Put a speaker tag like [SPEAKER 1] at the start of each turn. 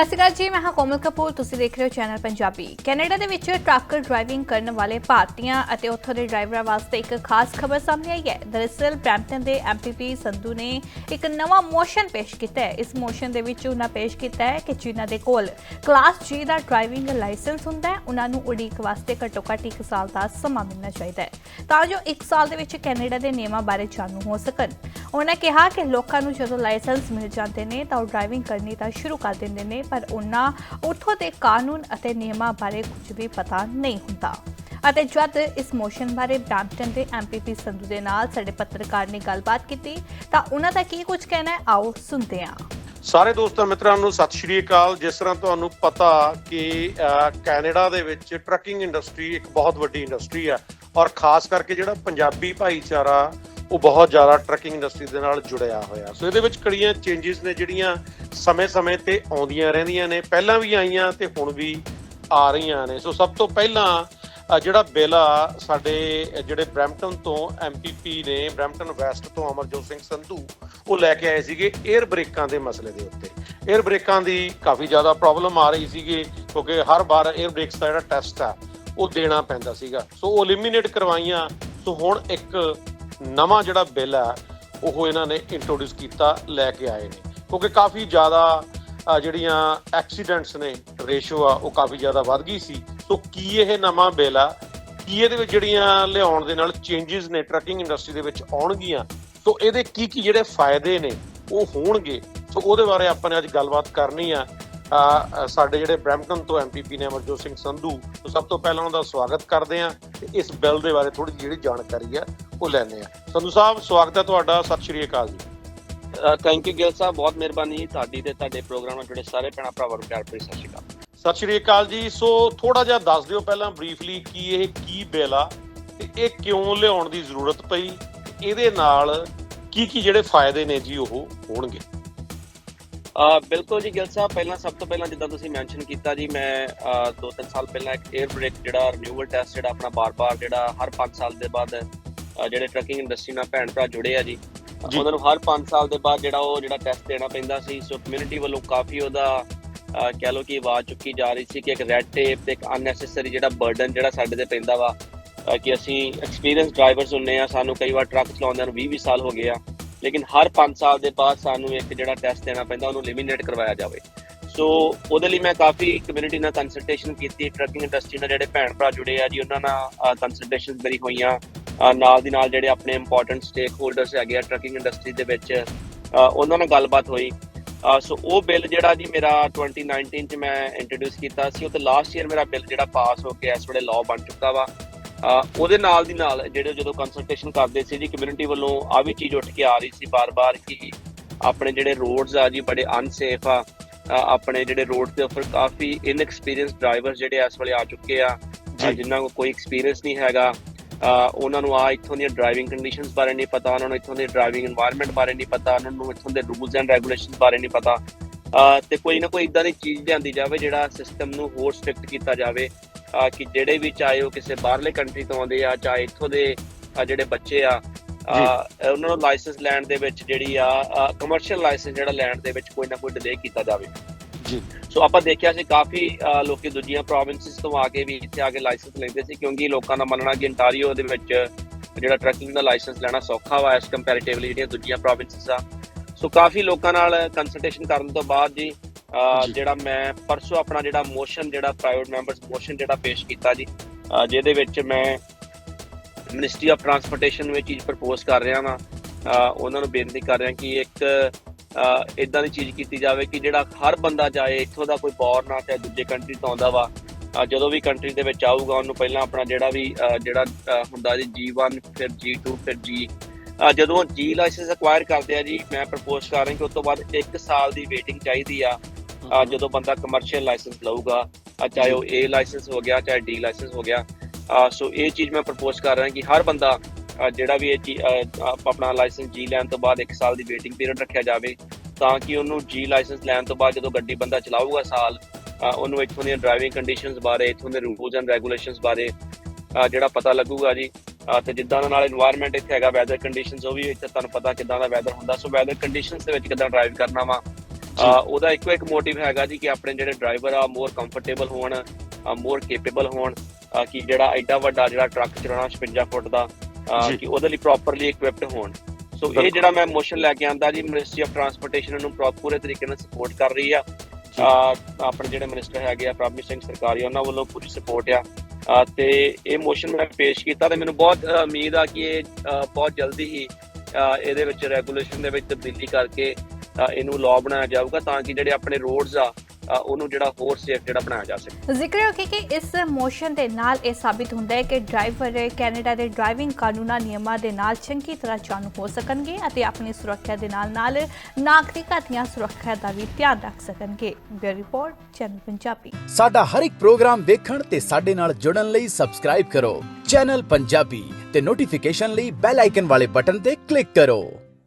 [SPEAKER 1] ਸਤਿ ਸ਼੍ਰੀ ਅਕਾਲ ਜੀ, ਮੈਂ ਹਾਂ ਕੋਮਲ ਕਪੂਰ, ਤੁਸੀਂ ਦੇਖ ਰਹੇ ਹੋ ਚੈਨਲ ਪੰਜਾਬੀ। ਕੈਨੇਡਾ ਦੇ ਵਿੱਚ ਟਰੱਕ ਡਰਾਈਵਿੰਗ ਕਰਨ ਵਾਲੇ ਭਾਰਤੀਆਂ ਅਤੇ ਉੱਥੋਂ ਦੇ ਡਰਾਈਵਰਾਂ ਵਾਸਤੇ ਇੱਕ ਖਾਸ ਖਬਰ ਸਾਹਮਣੇ ਆਈ ਹੈ। ਦਰਅਸਲ, ਬ੍ਰੈਂਪਟਨ ਦੇ ਐਮਪੀਪੀ ਸੰਧੂ ਨੇ ਇੱਕ ਨਵਾਂ ਮੋਸ਼ਨ ਪੇਸ਼ ਕੀਤਾ ਹੈ। ਇਸ ਮੋਸ਼ਨ ਦੇ ਵਿੱਚ ਉਹਨਾਂ ਪੇਸ਼ ਕੀਤਾ ਹੈ ਕਿ ਜਿਨ੍ਹਾਂ ਦੇ ਕੋਲ ਕਲਾਸ G ਦਾ ਡਰਾਈਵਿੰਗ ਲਾਇਸੈਂਸ ਹੁੰਦਾ ਹੈ, ਉਹਨਾਂ ਨੂੰ ਉਡੀਕ ਵਾਸਤੇ ਘੱਟੋ ਘੱਟ 1 ਸਾਲ ਦਾ ਸਮਾਂ ਮਿਲਣਾ ਚਾਹੀਦਾ ਹੈ। ਤਾਂ ਜੋ 1 ਸਾਲ ਦੇ ਵਿੱਚ ਕੈਨੇਡਾ ਦੇ ਨਿਯਮਾਂ ਬਾਰੇ ਜਾਣੂ ਹੋ ਸਕਣ। ਉਹਨਾਂ ਕਿਹਾ ਕਿ ਲੋਕਾਂ ਨੂੰ ਜਦੋਂ ਲਾਇਸੈਂਸ ਮਿਲ ਜਾਂਦੇ ਨੇ ਤਾਂ ਉਹ ਡਰਾਈਵਿੰਗ ਕਰਨੀ ਤਾਂ ਸ਼ੁਰੂ ਕਰ ਦਿੰਦੇ ਨੇ, ਪਰ ਉਹਨਾਂ ਉੱਥੋਂ ਦੇ ਕਾਨੂੰਨ ਅਤੇ ਨਿਯਮਾਂ ਬਾਰੇ ਕੁਝ ਵੀ ਪਤਾ ਨਹੀਂ ਹੁੰਦਾ। ਅਤੇ ਜਦ ਇਸ ਮੋਸ਼ਨ ਬਾਰੇ ਬ੍ਰੈਂਪਟਨ ਦੇ ਐਮਪੀਪੀ ਸੰਧੂ ਦੇ ਨਾਲ ਸਾਡੇ ਪੱਤਰਕਾਰ ਨੇ ਗੱਲਬਾਤ ਕੀਤੀ, ਤਾਂ ਉਹਨਾਂ ਦਾ ਕੀ ਕੁਝ ਕਹਿਣਾ ਹੈ? ਆਓ ਸੁਣਦੇ ਹਾਂ।
[SPEAKER 2] ਸਾਰੇ ਦੋਸਤਾਂ, ਮਿੱਤਰਾਂ ਨੂੰ ਸਤਿ ਸ਼੍ਰੀ ਅਕਾਲ। ਜਿਸ ਤਰ੍ਹਾਂ ਤੁਹਾਨੂੰ ਪਤਾ ਕਿ ਕੈਨੇਡਾ ਦੇ ਵਿੱਚ ਟਰੱਕਿੰਗ ਇੰਡਸਟਰੀ ਇੱਕ ਬਹੁਤ ਵੱਡੀ ਇੰਡਸਟਰੀ ਹੈ ਔਰ ਖਾਸ ਕਰਕੇ ਜਿਹੜਾ ਪੰਜਾਬੀ ਭਾਈਚਾਰਾ ਉਹ ਬਹੁਤ ਜ਼ਿਆਦਾ ਟਰੱਕਿੰਗ ਇੰਡਸਟਰੀ ਦੇ ਨਾਲ ਜੁੜਿਆ ਹੋਇਆ। ਸੋ ਇਹਦੇ ਵਿੱਚ ਕੜੀਆਂ ਚੇਂजेस ਨੇ ਜਿਹੜੀਆਂ ਸਮੇਂ-ਸਮੇਂ ਤੇ ਆਉਂਦੀਆਂ ਰਹਿੰਦੀਆਂ ਨੇ। ਪਹਿਲਾਂ ਵੀ ਆਈਆਂ ਤੇ ਹੁਣ ਵੀ ਆ ਰਹੀਆਂ ਨੇ। ਸੋ ਸਭ ਤੋਂ ਪਹਿਲਾਂ ਜਿਹੜਾ ਬਿੱਲ ਆ, ਸਾਡੇ ਜਿਹੜੇ ਬ੍ਰੈਂਪਟਨ ਤੋਂ ਐਮਪੀਪੀ ਨੇ, ਬ੍ਰੈਂਪਟਨ ਵੈਸਟ ਤੋਂ ਅਮਰਜੋਤ ਸਿੰਘ ਸੰਧੂ, ਉਹ ਲੈ ਕੇ ਆਏ ਸੀਗੇ 에ਅਰ ਬ੍ਰੇਕਾਂ ਦੇ ਮਸਲੇ ਦੇ ਉੱਤੇ। 에ਅਰ ਬ੍ਰੇਕਾਂ ਦੀ ਕਾਫੀ ਜ਼ਿਆਦਾ ਪ੍ਰੋਬਲਮ ਆ ਰਹੀ ਸੀਗੀ, ਕਿਉਂਕਿ ਹਰ ਵਾਰ 에ਅਰ ਬ੍ਰੇਕਸ ਦਾ ਜਿਹੜਾ ਟੈਸਟ ਆ, ਉਹ ਦੇਣਾ ਪੈਂਦਾ ਸੀਗਾ। ਸੋ ਉਹ ਐਲੀਮੀਨੇਟ ਕਰਵਾਈਆਂ। ਸੋ ਹੁਣ ਇੱਕ ਨਵਾਂ ਜਿਹੜਾ ਬਿੱਲ ਆ ਉਹ ਇਹਨਾਂ ਨੇ ਇੰਟਰੋਡਿਊਸ ਕੀਤਾ, ਲੈ ਕੇ ਆਏ ਨੇ। ਕਿਉਂਕਿ ਕਾਫੀ ਜ਼ਿਆਦਾ ਜਿਹੜੀਆਂ ਐਕਸੀਡੈਂਟਸ ਨੇ ਰੇਸ਼ੋ ਆ, ਉਹ ਕਾਫੀ ਜ਼ਿਆਦਾ ਵੱਧ ਗਈ ਸੀ। ਸੋ ਕੀ ਇਹ ਨਵਾਂ ਬਿੱਲ ਆ? ਕੀ ਇਹਦੇ ਵਿੱਚ ਜਿਹੜੀਆਂ ਲਿਆਉਣ ਦੇ ਨਾਲ ਚੇਂਜਸ ਨੇ ਟਰੱਕਿੰਗ ਇੰਡਸਟਰੀ ਦੇ ਵਿੱਚ ਆਉਣਗੀਆਂ? ਸੋ ਇਹਦੇ ਕੀ ਕੀ ਜਿਹੜੇ ਫਾਇਦੇ ਨੇ, ਉਹ ਹੋਣਗੇ। ਸੋ ਉਹਦੇ ਬਾਰੇ ਆਪਾਂ ਨੇ ਅੱਜ ਗੱਲਬਾਤ ਕਰਨੀ ਆ। ਸਾਡੇ ਜਿਹੜੇ ਬ੍ਰੈਂਪਟਨ ਤੋਂ ਐਮਪੀਪੀ ਨੇ ਅਮਰਜੋਤ ਸਿੰਘ ਸੰਧੂ ਸਭ ਤੋਂ ਪਹਿਲਾਂ ਉਹਨਾਂ ਦਾ ਸਵਾਗਤ ਕਰਦੇ ਆ ਤੇ ਇਸ ਬਿੱਲ ਦੇ ਬਾਰੇ ਥੋੜੀ ਜਿਹੜੀ ਜਾਣਕਾਰੀ ਆ ਉਹ ਲੈਣੇ ਆ ਸੰਧੂ ਸਾਹਿਬ ਸਵਾਗਤ ਹੈ ਤੁਹਾਡਾ ਸਤਿ ਸ਼੍ਰੀ ਅਕਾਲ ਜੀ।
[SPEAKER 3] ਥੈਂਕ ਯੂ ਗਿਲ ਸਾਹਿਬ ਬਹੁਤ ਮਿਹਰਬਾਨੀ ਤੁਹਾਡੀ ਤੇ ਤੁਹਾਡੇ ਪ੍ਰੋਗਰਾਮ ਨਾਲ ਜੁੜੇ ਸਾਰੇ ਭੈਣਾਂ ਭਰਾਵਾਂ ਨੂੰ ਪਿਆਰ ਭਰੀ ਸਤਿ ਸ਼੍ਰੀ ਅਕਾਲ।
[SPEAKER 2] ਸਤਿ ਸ਼੍ਰੀ ਅਕਾਲ ਜੀ। ਸੋ ਥੋੜਾ ਜਿਹਾ ਦੱਸ ਦਿਓ ਪਹਿਲਾਂ ਬਰੀਫਲੀ ਕੀ ਇਹ ਕੀ ਬਿੱਲ ਆ ਤੇ ਇਹ ਕਿਉਂ ਲਿਆਉਣ ਦੀ ਜ਼ਰੂਰਤ ਪਈ ਇਹਦੇ ਨਾਲ ਕੀ ਕੀ ਜਿਹੜੇ ਫਾਇਦੇ ਨੇ ਜੀ ਉਹ ਹੋਣਗੇ।
[SPEAKER 3] ਬਿਲਕੁਲ ਜੀ ਗਿਲ ਸਾਹਿਬ ਪਹਿਲਾਂ ਸਭ ਤੋਂ ਪਹਿਲਾਂ ਜਿੱਦਾਂ ਤੁਸੀਂ ਮੈਂਸ਼ਨ ਕੀਤਾ ਜੀ ਮੈਂ ਅਹ, ਦੋ ਤਿੰਨ ਸਾਲ ਪਹਿਲਾਂ ਇੱਕ 에ਅਰ ਬ੍ਰੇਕ ਜਿਹੜਾ ਰਿਨਿਊਅਲ ਟੈਸਟ ਜਿਹੜਾ ਆਪਣਾ ਬਾਰ-ਬਾਰ ਜਿਹੜਾ ਹਰ 5 ਸਾਲ ਦੇ ਬਾਅਦ ਜਿਹੜੇ ਟਰੱਕਿੰਗ ਇੰਡਸਟਰੀ ਨਾਲ ਭੈਣ ਭਰਾ ਜੁੜੇ ਆ ਜੀ। ਉਹਨਾਂ ਨੂੰ ਹਰ 5 ਸਾਲ ਦੇ ਬਾਅਦ ਜਿਹੜਾ ਉਹ ਜਿਹੜਾ ਟੈਸਟ ਦੇਣਾ ਪੈਂਦਾ ਸੀ ਸੋ ਕਮਿਊਨਿਟੀ ਵੱਲੋਂ ਕਾਫੀ ਉਹਦਾ ਕਹਿ ਲਓ ਕਿ ਆਵਾਜ਼ ਚੁੱਕੀ ਜਾ ਰਹੀ ਸੀ ਕਿ ਇੱਕ ਰੈਡ ਟੇਪ ਤੇ ਇੱਕ ਅਨਨੈਸੈਸਰੀ ਜਿਹੜਾ ਬਰਡਨ ਜਿਹੜਾ ਸਾਡੇ ਤੇ ਪੈਂਦਾ ਵਾ ਕਿ ਅਸੀਂ ਐਕਸਪੀਰੀਅੰਸ ਡਰਾਈਵਰਸ ਹੁੰਨੇ ਆ ਸਾਨੂੰ ਕਈ ਵਾਰ ਟਰੱਕ ਚਲਾਉਂਦਿਆਂ ਨੂੰ 20 20 ਸਾਲ ਹੋ ਗਏ ਆ ਲੇਕਿਨ ਹਰ 5 ਸਾਲ ਦੇ ਬਾਅਦ ਸਾਨੂੰ ਇੱਕ ਜਿਹੜਾ ਟੈਸਟ ਦੇਣਾ ਪੈਂਦਾ, ਉਹਨੂੰ ਲਿਮੀਨੇਟ ਕਰਵਾਇਆ ਜਾਵੇ। ਸੋ ਉਹਦੇ ਲਈ ਮੈਂ ਕਾਫੀ ਕਮਿਊਨਿਟੀ ਨਾਲ ਕੰਸਲਟੇਸ਼ਨ ਕੀਤੀ ਟਰੱਕਿੰਗ ਇੰਡਸਟਰੀ ਨਾਲ ਜਿਹੜੇ ਭੈਣ ਭਰਾ ਜੁੜੇ ਆ ਜੀ, ਉਹਨਾਂ ਨਾਲ ਕੰਸਲਟੇਸ਼ਨ ਮੇਰੀ ਹੋਈਆਂ। ਨਾਲ ਦੀ ਨਾਲ ਜਿਹੜੇ ਆਪਣੇ ਇੰਪੋਰਟੈਂਟ ਸਟੇਕ ਹੋਲਡਰਸ ਹੈਗੇ ਆ ਟਰੱਕਿੰਗ ਇੰਡਸਟਰੀ ਦੇ ਵਿੱਚ ਉਹਨਾਂ ਨਾਲ ਗੱਲਬਾਤ ਹੋਈ। ਸੋ ਉਹ ਬਿੱਲ ਜਿਹੜਾ ਜੀ ਮੇਰਾ 2019 ਚ ਮੈਂ ਇੰਟਰੋਡਿਊਸ ਕੀਤਾ ਸੀ, ਉਹ ਤੇ ਲਾਸਟ ਈਅਰ ਮੇਰਾ ਬਿੱਲ ਜਿਹੜਾ ਪਾਸ ਹੋ ਕੇ ਇਸ ਵੇਲੇ ਲਾਅ ਬਣ ਚੁੱਕਾ ਵਾ। ਉਹਦੇ ਨਾਲ ਦੀ ਨਾਲ ਜਿਹੜੇ ਜਦੋਂ ਕੰਸਲਟੇਸ਼ਨ ਕਰਦੇ ਸੀ ਜੀ ਕਮਿਊਨਿਟੀ ਵੱਲੋਂ ਆ ਵੀ ਚੀਜ਼ ਉੱਠ ਕੇ ਆ ਰਹੀ ਸੀ ਬਾਰ-ਬਾਰ ਕਿ ਆਪਣੇ ਜਿਹੜੇ ਰੋਡਸ ਆ ਜੀ ਬੜੇ ਅਨਸੇਫ ਆ। ਆਪਣੇ ਜਿਹੜੇ ਰੋਡ ਤੇ ਉੱਪਰ ਕਾਫੀ ਇਨਐਕਸਪੀਰੀਅੰਸ ਡਰਾਈਵਰ ਜਿਹੜੇ ਇਸ ਵੇਲੇ ਆ ਚੁੱਕੇ ਆ ਜਿਨ੍ਹਾਂ ਕੋਲ ਕੋਈ ਐਕਸਪੀਰੀਅੰਸ ਨਹੀਂ ਹੈਗਾ। ਉਹਨਾਂ ਨੂੰ ਆ ਇੱਥੋਂ ਦੀਆਂ ਡਰਾਈਵਿੰਗ ਕੰਡੀਸ਼ਨਸ ਬਾਰੇ ਨਹੀਂ ਪਤਾ ਉਹਨਾਂ ਨੂੰ ਇੱਥੋਂ ਦੇ ਡਰਾਈਵਿੰਗ এনवायरमेंट ਬਾਰੇ ਨਹੀਂ ਪਤਾ ਉਹਨਾਂ ਨੂੰ ਇੱਥੋਂ ਦੇ ਰੂਲਸ ਐਂਡ ਰੈਗੂਲੇਸ਼ਨਸ ਬਾਰੇ ਨਹੀਂ ਪਤਾ। ਤੇ ਕੋਈ ਨਾ ਕੋਈ ਇਦਾਂ ਦੀ ਚੀਜ਼ ਲਿਆਂਦੀ ਜਾਵੇ ਜਿਹੜਾ ਸਿਸਟਮ ਨੂੰ ਹੋਰ ਸਟ੍ਰਿਕਟ ਕੀਤਾ ਜਾਵੇ। ਕਿ ਜਿਹੜੇ ਵੀ ਚਾਹੇ ਉਹ ਕਿਸੇ ਬਾਹਰਲੇ ਕੰਟਰੀ ਤੋਂ ਆਉਂਦੇ ਆ ਚਾਹੇ ਇੱਥੋਂ ਦੇ ਜਿਹੜੇ ਬੱਚੇ ਆ ਉਹਨਾਂ ਨੂੰ ਲਾਇਸੈਂਸ ਲੈਣ ਦੇ ਵਿੱਚ ਜਿਹੜੀ ਆ ਕਮਰਸ਼ੀਅਲ ਲਾਇਸੈਂਸ ਜਿਹੜਾ ਲੈਣ ਦੇ ਵਿੱਚ ਕੋਈ ਨਾ ਕੋਈ ਡਿਲੇ ਕੀਤਾ ਜਾਵੇ।
[SPEAKER 2] ਜੀ।
[SPEAKER 3] ਸੋ ਆਪਾਂ ਦੇਖਿਆ ਸੀ ਕਾਫੀ ਲੋਕੀ ਦੂਜੀਆਂ ਪ੍ਰੋਵਿੰਸਸ ਤੋਂ ਆ ਕੇ ਵੀ ਇੱਥੇ ਆ ਕੇ ਲਾਇਸੈਂਸ ਲੈਂਦੇ ਸੀ ਕਿਉਂਕਿ ਲੋਕਾਂ ਦਾ ਮੰਨਣਾ ਕਿ ਇੰਟਾਰੀਓ ਦੇ ਵਿੱਚ ਜਿਹੜਾ ਟਰੱਕਿੰਗ ਦਾ ਲਾਇਸੈਂਸ ਲੈਣਾ ਸੌਖਾ ਵਾ ਐਸ ਕੰਪੈਰੀਟਿਵਲੀ ਜਿਹੜੀਆਂ ਦੂਜੀਆਂ ਪ੍ਰੋਵਿੰਸਸ ਆ। ਸੋ ਕਾਫੀ ਲੋਕਾਂ ਨਾਲ ਕੰਸਲਟੇਸ਼ਨ ਕਰਨ ਤੋਂ ਬਾਅਦ ਜੀ। ਜਿਹੜਾ ਮੈਂ ਪਰਸੋਂ ਆਪਣਾ ਜਿਹੜਾ ਮੋਸ਼ਨ ਜਿਹੜਾ ਪ੍ਰਾਈਵੇਟ ਮੈਂਬਰਸ ਮੋਸ਼ਨ ਜਿਹੜਾ ਪੇਸ਼ ਕੀਤਾ ਜੀ ਜਿਹਦੇ ਵਿੱਚ ਮੈਂ ਮਿਨਿਸਟਰੀ ਆਫ ਟਰਾਂਸਪੋਰਟੇਸ਼ਨ ਨੂੰ ਇਹ ਚੀਜ਼ ਪ੍ਰਪੋਜ਼ ਕਰ ਰਿਹਾ ਅਹ, ਉਹਨਾਂ ਨੂੰ ਬੇਨਤੀ ਕਰ ਰਿਹਾ ਕਿ ਇੱਕ ਇਦਾਂ ਦੀ ਚੀਜ਼ ਕੀਤੀ ਜਾਵੇ ਕਿ ਜਿਹੜਾ ਹਰ ਬੰਦਾ ਜਾਏ ਇੱਥੋਂ ਦਾ ਕੋਈ ਫੋਰਨ ਆ ਚਾਹੇ ਦੂਜੇ ਕੰਟਰੀ ਤੋਂ ਆਉਂਦਾ ਵਾ ਜਦੋਂ ਵੀ ਕੰਟਰੀ ਦੇ ਵਿੱਚ ਆਊਗਾ ਉਹਨੂੰ ਪਹਿਲਾਂ ਆਪਣਾ ਜਿਹੜਾ ਵੀ ਜਿਹੜਾ ਹੁੰਦਾ ਜੀ G1 ਫਿਰ G2 ਫਿਰ G ਅਹ ਜਦੋਂ G ਲਾਇਸੈਂਸ ਅਕਵਾਇਰ ਕਰਦੇ ਆ ਜੀ ਮੈਂ ਪ੍ਰਪੋਜ਼ ਕਰ ਰਿਹਾ ਕਿ ਉਸ ਤੋਂ ਬਾਅਦ 1 ਸਾਲ ਦੀ ਵੇਟਿੰਗ ਚਾਹੀਦੀ ਆ। ਜਦੋਂ ਬੰਦਾ ਕਮਰਸ਼ੀਅਲ ਲਾਇਸੈਂਸ ਲਊਗਾ ਚਾਹੇ ਉਹ ਏ ਲਾਇਸੈਂਸ ਹੋ ਗਿਆ, ਚਾਹੇ ਡੀ ਲਾਇਸੈਂਸ ਹੋ ਗਿਆ ਸੋ ਇਹ ਚੀਜ਼ ਮੈਂ ਪ੍ਰਪੋਜ਼ ਕਰ ਰਿਹਾ ਕਿ ਹਰ ਬੰਦਾ ਜਿਹੜਾ ਵੀ ਇਹ ਆਪਣਾ ਲਾਇਸੈਂਸ ਜੀ ਲੈਣ ਤੋਂ ਬਾਅਦ 1 ਸਾਲ ਦੀ ਵੇਟਿੰਗ ਪੀਰੀਅਡ ਰੱਖਿਆ ਜਾਵੇ, ਤਾਂ ਕਿ ਉਹਨੂੰ ਜੀ ਲਾਇਸੈਂਸ ਲੈਣ ਤੋਂ ਬਾਅਦ ਜਦੋਂ ਗੱਡੀ ਬੰਦਾ ਚਲਾਊਗਾ ਸਾਲ ਉਹਨੂੰ ਇੱਥੋਂ ਦੀਆਂ ਡਰਾਈਵਿੰਗ ਕੰਡੀਸ਼ਨਸ ਬਾਰੇ, ਇੱਥੋਂ ਦੇ ਰੂਲਸ ਐਂਡ ਰੈਗੂਲੇਸ਼ਨਸ ਬਾਰੇ ਜਿਹੜਾ ਪਤਾ ਲੱਗੂਗਾ ਜੀ ਤੇ ਜਿੱਦਾਂ ਨਾਲ এনवायरमेंट ਇੱਥੇ ਹੈਗਾ ਵੈਦਰ ਕੰਡੀਸ਼ਨਸ ਉਹ ਵੀ ਇੱਥੇ ਤੁਹਾਨੂੰ ਪਤਾ ਕਿਦਾਂ ਦਾ ਵੈਦਰ ਹੁੰਦਾ ਸੋ ਵੈਦਰ ਕੰਡੀਸ਼ਨਸ ਦੇ ਵਿੱਚ ਕਿਦਾਂ ਡਰਾਈਵ ਕਰਨਾ ਵਾ ਉਹਦਾ ਇੱਕੋ ਇੱਕ ਮੋਟਿਵ ਹੈਗਾ ਜੀ ਕਿ ਆਪਣੇ ਜਿਹੜੇ ਡਰਾਈਵਰ ਆ ਮੋਰ ਕੰਫਰਟੇਬਲ ਹੋਣ ਮੋਰ ਕੇਪੇਬਲ ਹੋਣ ਕਿ ਜਿਹੜਾ ਐਡਾ ਵੱਡਾ ਜਿਹੜਾ ਟਰੱਕ ਚਲਾਉਣਾ 56 ਫੁੱਟ ਦਾ। ਕਿ ਉਹਦੇ ਲਈ ਪ੍ਰੋਪਰਲੀ ਇਕਵਿਪਡ ਹੋਣ। ਸੋ। ਇਹ ਜਿਹੜਾ ਮੈਂ ਮੋਸ਼ਨ ਲੈ ਕੇ ਆਂਦਾ ਜੀ ਮਿਨਿਸਟਰੀ ਆਫ ਟਰਾਂਸਪੋਰਟੇਸ਼ਨ ਨੂੰ ਪ੍ਰੋ- ਤਰੀਕੇ ਨਾਲ ਸਪੋਰਟ ਕਰ ਰਹੀ ਆ। ਆਪਣੇ ਜਿਹੜੇ ਮਿਨਿਸਟਰ ਹੈਗੇ ਆ ਪ੍ਰਭਜੀਤ ਸਿੰਘ ਸਰਕਾਰੀ ਉਹਨਾਂ ਵੱਲੋਂ ਪੂਰੀ ਸਪੋਰਟ ਆ। ਤੇ ਇਹ ਮੋਸ਼ਨ ਮੈਂ ਪੇਸ਼ ਕੀਤਾ ਤੇ ਮੈਨੂੰ ਬਹੁਤ ਉਮੀਦ ਆ ਕਿ ਇਹ ਬਹੁਤ ਜਲਦੀ ਹੀ ਇਹਦੇ ਵਿੱਚ ਰੈਗੂਲੇਸ਼ਨ ਦੇ ਵਿੱਚ ਤਬਦੀਲੀ ਕਰਕੇ ਇਹਨੂੰ ਲਾਅ ਬਣਾਇਆ ਜਾਊਗਾ ਤਾਂ ਕਿ ਜਿਹੜੇ ਆਪਣੇ ਰੋਡਸ ਆ ਉਹਨੂੰ ਜਿਹੜਾ ਹੋਰ ਸੇਫ ਜਿਹੜਾ ਬਣਾਇਆ ਜਾ ਸਕੇ।
[SPEAKER 1] ਜ਼ਿਕਰ ਹੈ ਕਿ ਇਸ ਮੋਸ਼ਨ ਦੇ ਨਾਲ ਇਹ ਸਾਬਿਤ ਹੁੰਦਾ ਹੈ ਕਿ ਡਰਾਈਵਰ ਕੈਨੇਡਾ ਦੇ ਡਰਾਈਵਿੰਗ ਕਾਨੂੰਨਾਂ ਨਿਯਮਾਂ ਦੇ ਨਾਲ ਚੰਗੀ ਤਰ੍ਹਾਂ ਜਾਣੂ ਹੋ ਸਕਣਗੇ ਅਤੇ ਆਪਣੀ ਸੁਰੱਖਿਆ ਦੇ ਨਾਲ ਨਾਲ ਨਾਗਰਿਕਾਂ ਦੀਆਂ ਸੁਰੱਖਿਆ ਦਾ ਵੀ ਧਿਆਨ ਰੱਖ ਸਕਣਗੇ। Bureau report channel Punjabi.
[SPEAKER 4] ਸਾਡਾ ਹਰ ਇੱਕ ਪ੍ਰੋਗਰਾਮ ਦੇਖਣ ਤੇ ਸਾਡੇ ਨਾਲ ਜੁੜਨ ਲਈ ਸਬਸਕ੍ਰਾਈਬ ਕਰੋ। ਚੈਨਲ ਪੰਜਾਬੀ ਤੇ ਨੋਟੀਫਿਕੇਸ਼ਨ ਲਈ ਬੈਲ ਆਈਕਨ ਵਾਲੇ ਬਟਨ ਤੇ ਕਲਿੱਕ ਕਰੋ।